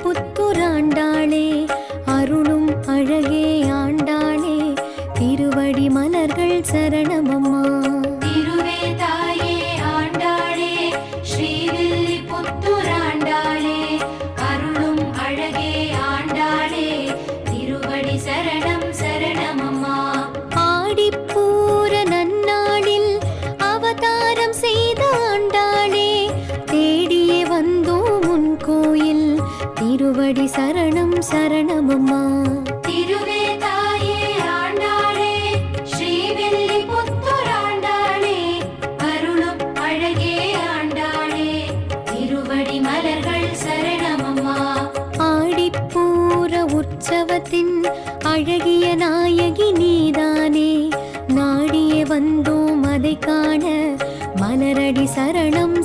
புத்துராண்டாளே அருளும் அழகே ஆண்டாளே திருவடி மலர்கள் சரணமம்மா. திருவேதா திருவடி சரணம் சரணமம்மா. திருவே தாயே ஆண்டாளே ஸ்ரீவில்லி புத்துராண்டாளே அருளும் அழகே ஆண்டாளே திருவடி மலர்கள் சரணமம்மா. ஆடிப்பூர உற்சவத்தின் அழகிய நாயகி நீதானே. நாடியே வந்தோம் அதை காண மலரடி சரணம்